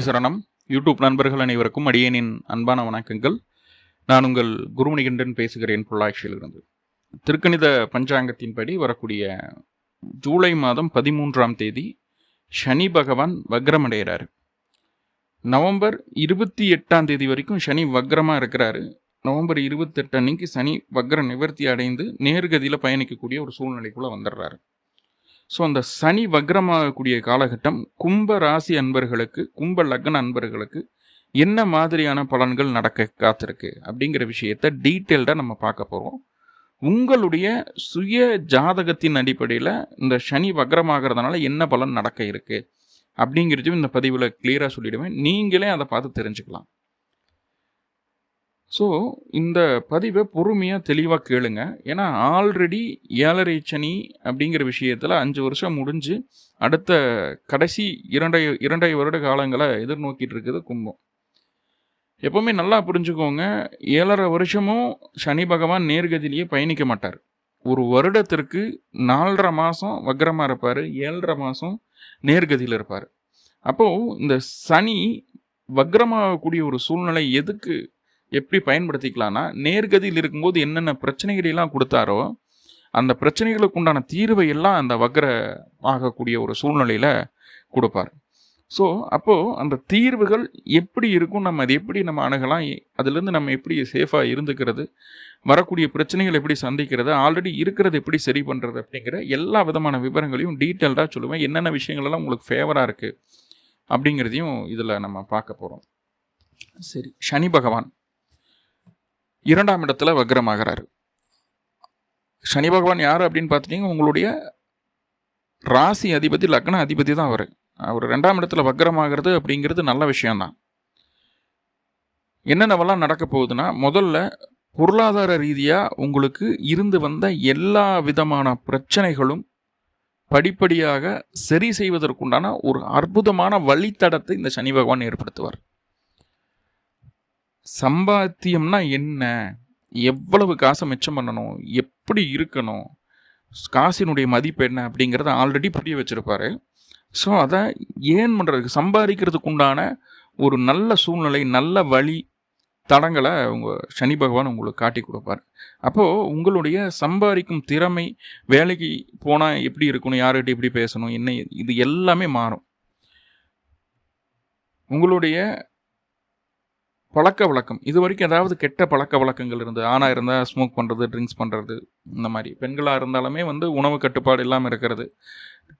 குருவடி சரணம். யூடியூப் நண்பர்கள் அனைவருக்கும் அடியேனின் அன்பான வணக்கங்கள். நான் உங்கள் குருமணிகண்டன் பேசுகிறேன் பொள்ளாட்சியிலிருந்து திருக்கணித பஞ்சாங்கத்தின்படி வரக்கூடிய ஜூலை மாதம் பதிமூன்றாம் தேதி சனி பகவான் வக்ரமடைகிறார் நவம்பர் இருபத்தி எட்டாம் தேதி வரைக்கும் சனி வக்ரமாக இருக்கிறாரு. நவம்பர் இருபத்தெட்டு அன்னைக்கு சனி வக்ர நிவர்த்தி அடைந்து நேர்கதியில் பயணிக்கக்கூடிய ஒரு சூழ்நிலைக்குள்ளே வந்துடுறாரு. ஸோ அந்த சனி வக்ரமாகக்கூடிய காலகட்டம் கும்ப ராசி அன்பர்களுக்கு கும்ப லக்ன அன்பர்களுக்கு என்ன மாதிரியான பலன்கள் நடக்க காத்திருக்கு அப்படிங்கிற விஷயத்த டீட்டெயில்டாக நம்ம பார்க்க போகிறோம் உங்களுடைய சுய ஜாதகத்தின் அடிப்படையில் இந்த சனி வக்ரமாகிறதுனால என்ன பலன் நடக்க இருக்குது அப்படிங்கிறதையும் இந்த பதிவில் கிளியராக சொல்லிவிடுவேன் நீங்களே அதை பார்த்து தெரிஞ்சுக்கலாம். ஸோ இந்த பதிவை பொறுமையாக தெளிவாக கேளுங்க. ஏன்னா ஆல்ரெடி ஏழரை சனி அப்படிங்கிற விஷயத்தில் அஞ்சு வருஷம் முடிஞ்சு அடுத்த கடைசி இரண்டை இரண்டை வருட காலங்களை எதிர்நோக்கிட்டு இருக்குது கும்பம். எப்போவுமே நல்லா புரிஞ்சுக்கோங்க ஏழரை வருஷமும் சனி பகவான் நேர்கதிலேயே பயணிக்க மாட்டார். ஒரு வருடத்திற்கு நாலரை மாதம் வக்ரமாக இருப்பார் ஏழரை மாதம் நேர்கதியில் இருப்பார். அப்போது இந்த சனி வக்ரமாகக்கூடிய ஒரு சூழ்நிலை எதுக்கு எப்படி பயன்படுத்திக்கலாம்னா நேர்கதியில் இருக்கும்போது என்னென்ன பிரச்சனைகளெல்லாம் கொடுத்தாரோ அந்த பிரச்சனைகளுக்கு உண்டான தீர்வை எல்லாம் அந்த வக்ர ஆகக்கூடிய ஒரு சூழ்நிலையில் கொடுப்பார். ஸோ அப்போது அந்த தீர்வுகள் எப்படி இருக்கும் நம்ம அதை எப்படி நம்ம அணுகலாம் அதுலேருந்து நம்ம எப்படி சேஃபாக இருந்துக்கிறது வரக்கூடிய பிரச்சனைகள் எப்படி சந்திக்கிறது ஆல்ரெடி இருக்கிறது எப்படி சரி பண்ணுறது அப்படிங்கிற எல்லா விதமான விவரங்களையும் டீட்டெயில்டாக சொல்லுவேன். என்னென்ன விஷயங்களெல்லாம் உங்களுக்கு ஃபேவராக இருக்குது அப்படிங்கிறதையும் இதில் நம்ம பார்க்க போகிறோம் சரி சனி பகவான். இரண்டாம் இடத்துல வக்ரமாகிறாரு. சனி பகவான் யார் அப்படின்னு பார்த்துட்டிங்க உங்களுடைய ராசி அதிபதி லக்ன அதிபதி தான் அவர். அவர் ரெண்டாம் இடத்துல வக்ரமாகிறது அப்படிங்கிறது நல்ல விஷயந்தான் என்னென்னவெல்லாம் நடக்க போகுதுன்னா முதல்ல பொருளாதார ரீதியாக உங்களுக்கு இருந்து வந்த எல்லா விதமான பிரச்சனைகளும் படிப்படியாக சரி செய்வதற்குண்டான ஒரு அற்புதமான வழித்தடத்தை இந்த சனி பகவான் ஏற்படுத்துவார். சம்பாத்தியம்னா என்ன? எவ்வளவு காசை மிச்சம் பண்ணணும்? எப்படி இருக்கணும்? காசினுடைய மதிப்பு என்ன? அப்படிங்கிறத ஆல்ரெடி புரிய வச்சுருப்பாரு. ஸோ அதை ஏன் பண்ணுறதுக்கு சம்பாதிக்கிறதுக்கு உண்டான ஒரு நல்ல சூழ்நிலை நல்ல வழி தடங்களை உங்கள் சனி பகவான் உங்களுக்கு காட்டி கொடுப்பார். அப்போது உங்களுடைய சம்பாதிக்கும் திறமை வேலைக்கு போனால் எப்படி இருக்கணும்? யார்கிட்ட எப்படி பேசணும்? என்ன இது எல்லாமே மாறும். உங்களுடைய பழக்க வழக்கம். இது வரைக்கும் ஏதாவது கெட்ட பழக்க வழக்கங்கள் இருந்து ஆணாக இருந்தால் ஸ்மோக் பண்ணுறது ட்ரிங்க்ஸ் பண்ணுறது இந்த மாதிரி. பெண்களாக இருந்தாலுமே வந்து உணவு கட்டுப்பாடு இல்லாமல் இருக்கிறது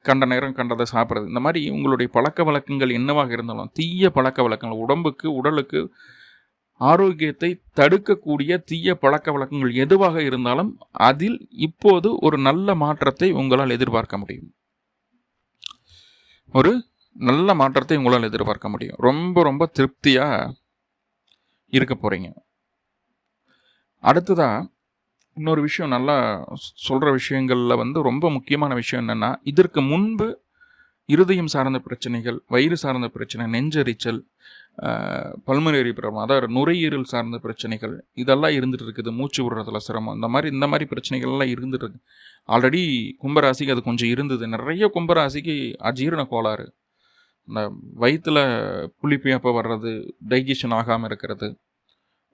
கண்ட நேரம் கண்டதை சாப்பிட்றது. இந்த மாதிரி உங்களுடைய பழக்க வழக்கங்கள் என்னவாக இருந்தாலும் தீய பழக்க வழக்கங்கள் உடம்புக்கு உடலுக்கு ஆரோக்கியத்தை தடுக்கக்கூடிய தீய பழக்க வழக்கங்கள் எதுவாக இருந்தாலும் அதில் இப்போது ஒரு நல்ல மாற்றத்தை உங்களால் எதிர்பார்க்க முடியும். ஒரு நல்ல மாற்றத்தை உங்களால் எதிர்பார்க்க முடியும். ரொம்ப ரொம்ப திருப்தியாக இருக்க போகிறீங்க அடுத்ததாக இன்னொரு விஷயம் நல்லா சொல்கிற விஷயங்களில் வந்து ரொம்ப முக்கியமான விஷயம் என்னென்னா இதற்கு முன்பு இருதயம் சார்ந்த பிரச்சனைகள் வயிறு சார்ந்த பிரச்சனை நெஞ்சரிச்சல் பல்மனேரி ப்ராப்ளம் அதாவது நுரையீரல் சார்ந்த பிரச்சனைகள் இதெல்லாம் இருந்துட்டு இருக்குது. மூச்சு விடுறதுல சிரமம் இந்த மாதிரி இந்த மாதிரி பிரச்சனைகள்லாம் இருந்துட்டு இருக்கு. ஆல்ரெடி கும்பராசிக்கு அது கொஞ்சம் இருந்தது. நிறைய கும்பராசிக்கு அஜீரண கோளாறு. இந்த வயிற்றில் புளிப்பியப்போ வர்றது? டைஜஷன் ஆகாமல் இருக்கிறது.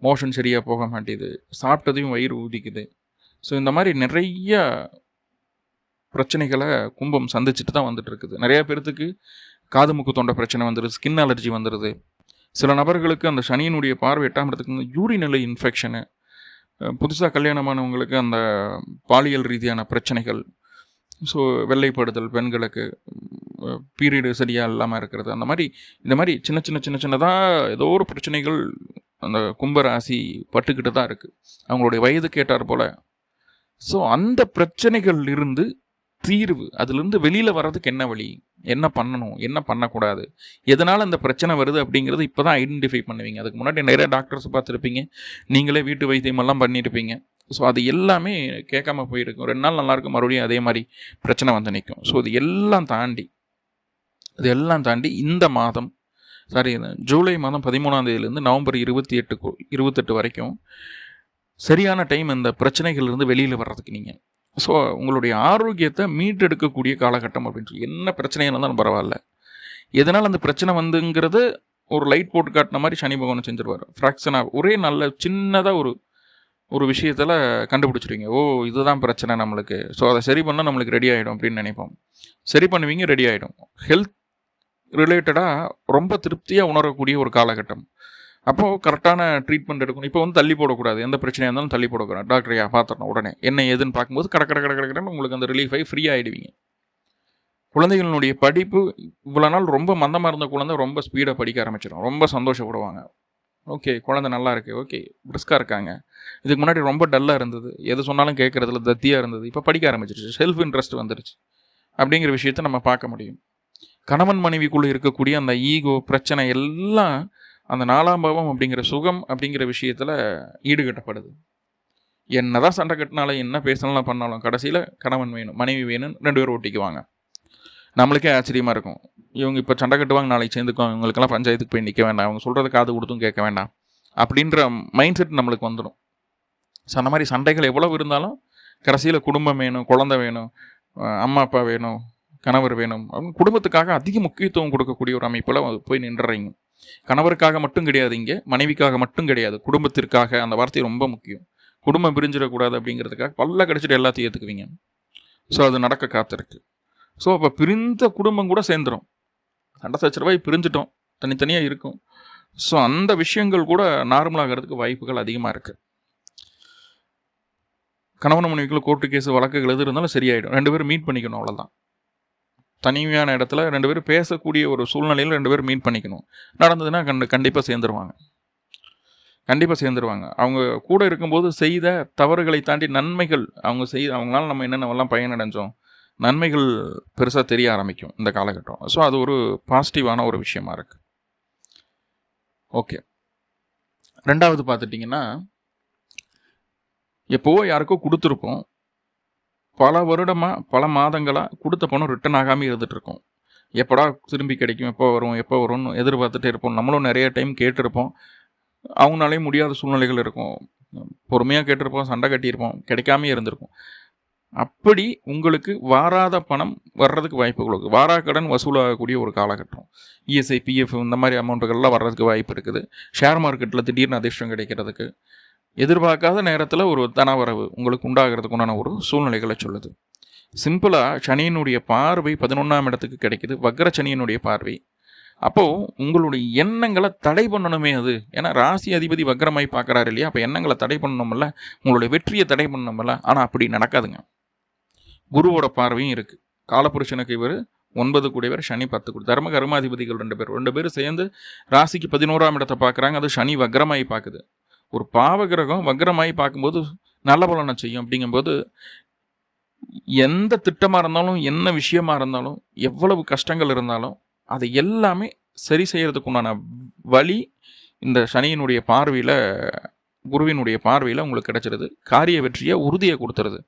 மோஷன் சரியாக போக மாட்டேது சாப்பிட்டதையும் வயிறு ஊதிக்குது. ஸோ இந்த மாதிரி நிறைய பிரச்சனைகளை கும்பம் சந்திச்சுட்டு தான் வந்துட்டுருக்குது நிறையா பேர்த்துக்கு காது மூக்கு தொண்டை பிரச்சனை வந்துடுது ஸ்கின் அலர்ஜி வந்துடுது சில நபர்களுக்கு அந்த சனியினுடைய பார்வை எட்டாம் இடத்துக்கு யூரிநிலை இன்ஃபெக்ஷனு புதுசாக கல்யாணமானவங்களுக்கு அந்த பாலியல் ரீதியான பிரச்சனைகள். ஸோ வெள்ளைப்படுதல் பெண்களுக்கு பீரியடு சரியாக இல்லாமல் இருக்கிறது. அந்த மாதிரி இந்த மாதிரி சின்ன சின்ன சின்ன சின்னதாக ஏதோ ஒரு பிரச்சனைகள் அந்த கும்பராசி பட்டுக்கிட்டு தான் இருக்குது அவங்களுடைய வயது கேட்டார் போல். ஸோ அந்த பிரச்சனைகள் இருந்து தீர்வு அதுலேருந்து வெளியில் வர்றதுக்கு என்ன வழி? என்ன பண்ணணும்? என்ன பண்ணக்கூடாது? எதனால் அந்த பிரச்சனை வருது அப்படிங்கிறது இப்போ தான் ஐடென்டிஃபை பண்ணுவீங்க. அதுக்கு முன்னாடி நிறைய டாக்டர்ஸ் பார்த்துருப்பீங்க. நீங்களே வீட்டு வைத்தியமெல்லாம் பண்ணியிருப்பீங்க ஸோ அது எல்லாமே கேட்காம போயிருக்கும். ரெண்டு நாள் நல்லாயிருக்கும் மறுபடியும் அதே மாதிரி பிரச்சனை வந்து நிற்கும் ஸோ இது எல்லாம் தாண்டி இது எல்லாம் தாண்டி இந்த மாதம் சாரி ஜூலை மாதம் பதிமூணாம் தேதியிலேருந்து நவம்பர் இருபத்தி எட்டு இருபத்தெட்டு வரைக்கும் சரியான டைம் இந்த பிரச்சனைகள்லேருந்து வெளியில் வர்றதுக்கு நீங்கள் ஸோ உங்களுடைய ஆரோக்கியத்தை மீட்டெடுக்கக்கூடிய காலகட்டம் அப்படின்னு சொல்லி என்ன பிரச்சனையாக இருந்தாலும் பரவாயில்ல. எதனால் அந்த பிரச்சனை வந்துங்கிறது ஒரு லைட் போட்டு காட்டின மாதிரி சனி பகவான் செஞ்சிருவார். ஃப்ராக்ஷனாக ஒரே நல்ல சின்னதாக ஒரு ஒரு விஷயத்தில் கண்டுபிடிச்சிருவீங்க. ஓ இதுதான் பிரச்சனை நம்மளுக்கு. ஸோ அதை சரி பண்ணால் நம்மளுக்கு ரெடி ஆகிடும் அப்படின்னு நினைப்போம். சரி பண்ணுவீங்க ரெடி ஆகிடும் ஹெல்த் ரிலேட்டடாக ரொம்ப திருப்தியாக உணரக்கூடிய ஒரு காலகட்டம். அப்போது கரெக்டான ட்ரீட்மெண்ட் எடுக்கணும். இப்போ வந்து தள்ளி போடக்கூடாது. எந்த பிரச்சனையாக இருந்தாலும் தள்ளி போடக்கூடாது. டாக்டரையா பார்த்துடணும் உடனே. என்ன ஏதுன்னு பார்க்கும்போது கடை கடை கடை கடை உங்களுக்கு அந்த ரிலீஃபை ஃப்ரீ ஆகிடுவீங்க குழந்தைகளுடைய படிப்பு இவ்வளோ நாள் ரொம்ப மந்தமாக இருந்த குழந்தை ரொம்ப ஸ்பீடாக படிக்க ஆரம்பிச்சிடும். ரொம்ப சந்தோஷப்படுவாங்க. ஓகே குழந்தை நல்லா இருக்கு. ஓகே பிரிஸ்காக இருக்காங்க. இதுக்கு முன்னாடி ரொம்ப டல்லாக இருந்தது. எது சொன்னாலும் கேட்குறதுல தத்தியாக இருந்தது. இப்போ படிக்க ஆரம்பிச்சிருச்சு. செல்ஃப் இன்ட்ரெஸ்ட் வந்துருச்சு. அப்படிங்கிற விஷயத்த நம்ம பார்க்க முடியும். கணவன் மனைவிக்குள்ளே இருக்கக்கூடிய அந்த ஈகோ பிரச்சனை எல்லாம் அந்த நாலாம் பாவம் அப்படிங்கிற சுகம் அப்படிங்கிற விஷயத்தில் ஈடுகட்டப்படுது. என்னதான் சண்டை கட்டினாலும் என்ன பேசலாம் பண்ணாலும் கடைசியில் கணவன் வேணும் மனைவி வேணும்னு ரெண்டு பேரும் ஓட்டிக்குவாங்க நம்மளுக்கே ஆச்சரியமாக இருக்கும். இவங்க இப்போ சண்டை கட்டுவாங்க நாளைக்கு சேர்ந்துக்குவாங்க இவங்களுக்கெல்லாம் பஞ்சாயத்துக்கு போய் நிற்க வேண்டாம் அவங்க சொல்கிறது காது கொடுத்தும் கேட்க வேண்டாம் அப்படின்ற மைண்ட் செட் நம்மளுக்கு வந்துடும் ஸோ அந்த மாதிரி சண்டைகள் எவ்வளவு இருந்தாலும் கடைசியில் குடும்பம் வேணும் குழந்தை வேணும் அம்மா அப்பா வேணும் கணவர் வேணும். அவங்க குடும்பத்துக்காக அதிக முக்கியத்துவம் கொடுக்கக்கூடிய ஒரு அமைப்பில் போய் நின்றுறீங்க. கணவருக்காக மட்டும் கிடையாது இங்கே மனைவிக்காக மட்டும் கிடையாது. குடும்பத்திற்காக அந்த வார்த்தை ரொம்ப முக்கியம். குடும்பம் பிரிஞ்சிடக்கூடாது அப்படிங்கிறதுக்காக பல்ல கிடச்சிட்டு எல்லாத்தையும் ஏற்றுக்குவீங்க ஸோ அது நடக்க காத்திருக்கு. ஸோ அப்போ பிரிந்த குடும்பம் கூட சேர்ந்துடும் சண்டை சச்சரவாய் பிரிஞ்சிட்டோம். தனித்தனியாக இருக்கும். ஸோ அந்த விஷயங்கள் கூட நார்மலாகிறதுக்கு வாய்ப்புகள் அதிகமாக இருக்குது கணவன் மனைவிக்குள்ள கோர்ட்டு கேஸ் வழக்குகள் எது இருந்தாலும் சரியாயிடும். ரெண்டு பேரும் மீட் பண்ணிக்கணும் அவ்வளோதான் தனிமையான இடத்துல ரெண்டு பேரும் பேசக்கூடிய ஒரு சூழ்நிலையில் ரெண்டு பேரும் மீட் பண்ணிக்கணும். நடந்ததுன்னா கண்டு கண்டிப்பாக சேர்ந்துருவாங்க. கண்டிப்பாக சேர்ந்துருவாங்க. அவங்க கூட இருக்கும்போது செய்த தவறுகளை தாண்டி நன்மைகள் அவங்க செய் அவங்களால நம்ம என்னென்னவெல்லாம் பயனடைஞ்சோம் நன்மைகள் பெருசாக தெரிய ஆரம்பிக்கும் இந்த காலகட்டம். ஸோ அது ஒரு பாசிட்டிவான ஒரு விஷயமா இருக்குது ஓகே ரெண்டாவது பார்த்துட்டிங்கன்னா எப்போவோ யாருக்கோ கொடுத்துருப்போம். பல வருடமாக பல மாதங்களாக கொடுத்த பணம் ரிட்டர்ன் ஆகாமல் இருந்துட்டு இருக்கோம் எப்படா திரும்பி கிடைக்கும் எப்போ வரும் எப்போ வரும்னு எதிர்பார்த்துட்டே இருப்போம். நம்மளும் நிறைய டைம் கேட்டிருப்போம். அவங்களாலேயும் முடியாத சூழ்நிலைகள் இருக்கும். பொறுமையாக கேட்டிருப்போம் சண்டை கட்டியிருப்போம் கிடைக்காமே இருந்திருக்கும். அப்படி உங்களுக்கு வாராத பணம் வர்றதுக்கு வாய்ப்புகள் இருக்குது வாரா கடன் வசூலாகக்கூடிய ஒரு காலகட்டம். இஎஸ்ஐ பிஎஃப் இந்த மாதிரி அமௌண்ட்டுகள்லாம் வர்றதுக்கு வாய்ப்பு இருக்குது. ஷேர் மார்க்கெட்டில் திடீர்னு அதிர்ஷ்டம் கிடைக்கிறதுக்கு. எதிர்பார்க்காத நேரத்தில் ஒரு தனவரவு உங்களுக்கு உண்டாகிறதுக்கு உண்டான ஒரு சூழ்நிலைகளை சொல்லுது. சிம்பிளாக சனியினுடைய பார்வை பதினொன்றாம் இடத்துக்கு கிடைக்குது. வக்ர சனியினுடைய பார்வை. அப்போது உங்களுடைய எண்ணங்களை தடை பண்ணணுமே அது. ஏன்னா ராசி அதிபதி வக்ரமாய் பார்க்குறாரு இல்லையா? அப்போ எண்ணங்களை தடை பண்ணணும்ல. உங்களுடைய வெற்றியை தடை பண்ணணும்ல. ஆனால் அப்படி நடக்காதுங்க. குருவோட பார்வையும் இருக்குது காலபுருஷனுக்கு இவர் ஒன்பது கூடியவர் சனி பத்து கூடி. தர்ம கர்மாதிபதிகள் ரெண்டு பேர். ரெண்டு பேரும் சேர்ந்து ராசிக்கு பதினோராம் இடத்தை பார்க்குறாங்க. அது சனி வக்ரமாய் பார்க்குது. ஒரு பாவ கிரகம் பார்க்கும்போது நல்ல பலனை செய்யும் அப்படிங்கும்போது எந்த திட்டமாக இருந்தாலும் என்ன விஷயமா இருந்தாலும் எவ்வளவு கஷ்டங்கள் இருந்தாலும் அதை எல்லாமே சரி செய்கிறதுக்குண்டான வழி இந்த சனியினுடைய பார்வையில் குருவினுடைய பார்வையில் உங்களுக்கு கிடைச்சிருது. காரிய வெற்றியை உறுதியை கொடுத்துருது.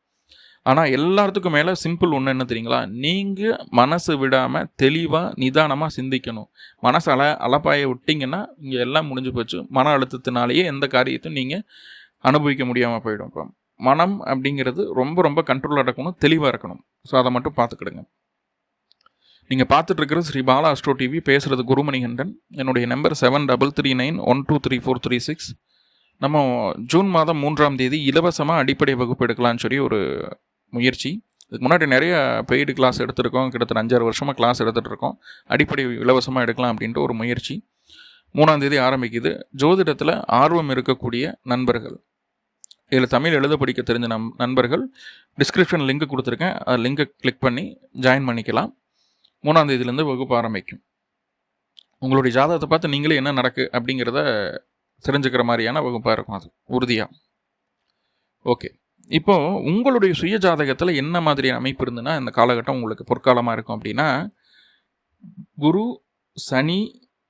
ஆனால் எல்லாத்துக்கும் மேலே சிம்பிள் ஒன்று என்ன தெரியுங்களா? நீங்கள் மனசு விடாமல் தெளிவாக நிதானமாக சிந்திக்கணும். மனசு அல அலப்பாய விட்டிங்கன்னா இங்கே எல்லாம் முடிஞ்சு போச்சு. மன அழுத்தத்தினாலேயே எந்த காரியத்தையும் நீங்கள் அனுபவிக்க முடியாமல் போயிடும். இப்போ மனம் அப்படிங்கிறது ரொம்ப ரொம்ப கண்ட்ரோலாக இருக்கணும் தெளிவாக இருக்கணும். ஸோ அதை மட்டும் பார்த்துக்கிடுங்க. நீங்கள் பார்த்துட்டு இருக்கிறது ஸ்ரீ பாலா அஸ்ட்ரோ டிவி பேசுகிறது குருமணிகண்டன். என்னுடைய number seven double three nine one two three four three six நம்ம ஜூன் மாதம் மூன்றாம் தேதி இலவசமாக அடிப்படை வகுப்பு எடுக்கலான்னு சொல்லி ஒரு முயற்சி. இதுக்கு முன்னாடி நிறைய பெய்டு கிளாஸ் எடுத்திருக்கோம். கிட்டத்தட்ட அஞ்சாறு வருஷமாக கிளாஸ் எடுத்துகிட்டு இருக்கோம் அடிப்படை இலவசமாக எடுக்கலாம் அப்படின்ட்டு ஒரு முயற்சி. மூணாம் தேதி ஆரம்பிக்குது. ஜோதிடத்தில் ஆர்வம் இருக்கக்கூடிய நண்பர்கள். இதில் தமிழ் எழுத படிக்க தெரிஞ்ச நம் நண்பர்கள் டிஸ்கிரிப்ஷன் லிங்க் கொடுத்துருக்கேன். அது லிங்கை கிளிக் பண்ணி ஜாயின் பண்ணிக்கலாம். மூணாம் தேதியிலேருந்து வகுப்பு ஆரம்பிக்கும். உங்களுடைய ஜாதகத்தை பார்த்து நீங்களே என்ன நடக்கு அப்படிங்கிறத தெரிஞ்சுக்கிற மாதிரியான வகுப்பாக இருக்கும் அது. உறுதியாக ஓகே. இப்போ உங்களுடைய சுய ஜாதகத்தில் என்ன மாதிரி அமைப்பு இருந்துன்னா இந்த காலகட்டம் உங்களுக்கு பொற்காலமாக இருக்கும் அப்படின்னா குரு சனி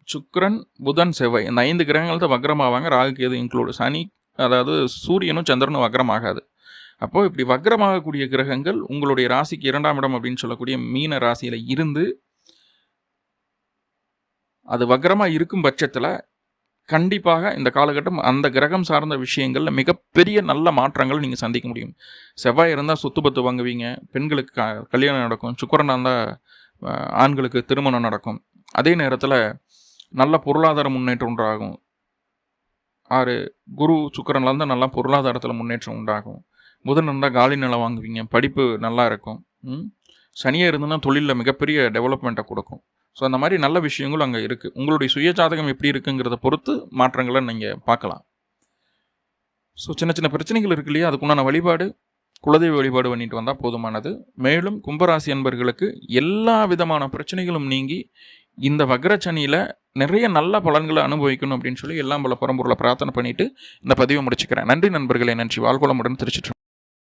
சுக்ரன் புதன் செவ்வாய். இந்த ஐந்து கிரகங்கள் தான் வக்ரமாவாங்க. ராகுக்கு எது இன்க்ளூடு சனி அதாவது சூரியனும் சந்திரனும் வக்ரமாகாது. அப்போது இப்படி வக்ரமாகக்கூடிய கிரகங்கள் உங்களுடைய ராசிக்கு இரண்டாம் இடம் அப்படின்னு சொல்லக்கூடிய மீன ராசியில் இருந்து அது வக்ரமாக இருக்கும் பட்சத்தில் கண்டிப்பாக இந்த காலகட்டம் அந்த கிரகம் சார்ந்த விஷயங்களில் மிகப்பெரிய நல்ல மாற்றங்கள் நீங்கள் சந்திக்க முடியும். செவ்வாய் இருந்தால் சொத்து பத்து வாங்குவீங்க பெண்களுக்கு க கல்யாணம் நடக்கும் சுக்கரனாக இருந்தால் ஆண்களுக்கு திருமணம் நடக்கும். அதே நேரத்தில் நல்ல பொருளாதார முன்னேற்றம் உண்டாகும். ஆறு குரு சுக்கரன்ல இருந்தால் நல்லா பொருளாதாரத்தில் முன்னேற்றம் உண்டாகும். புதன் இருந்தால் காலி நிலம் வாங்குவீங்க படிப்பு நல்லா இருக்கும். சனியாக இருந்ததுன்னா தொழிலில் மிகப்பெரிய டெவலப்மெண்ட்டை கொடுக்கும். ஸோ அந்த மாதிரி நல்ல விஷயங்களும் அங்கே இருக்குது உங்களுடைய சுய ஜாதகம் எப்படி இருக்குங்கிறத பொறுத்து மாற்றங்களை நீங்கள் பார்க்கலாம். ஸோ சின்ன சின்ன பிரச்சனைகள் இருக்கு இல்லையா? அதுக்குண்டான வழிபாடு குலதெய்வ வழிபாடு பண்ணிட்டு வந்தால் போதுமானது. மேலும் கும்பராசி அன்பர்களுக்கு எல்லா விதமான பிரச்சனைகளும் நீங்கி இந்த வக்ரச்சனியில் நிறைய நல்ல பலன்களை அனுபவிக்கணும் அப்படின்னு சொல்லி எல்லாம் பல பரம்பொருளை பிரார்த்தனை பண்ணிவிட்டு இந்த பதிவை முடிச்சுக்கிறேன். நன்றி நண்பர்களே. நன்றி. வாழ்வளமுடன் திருச்சிட்டு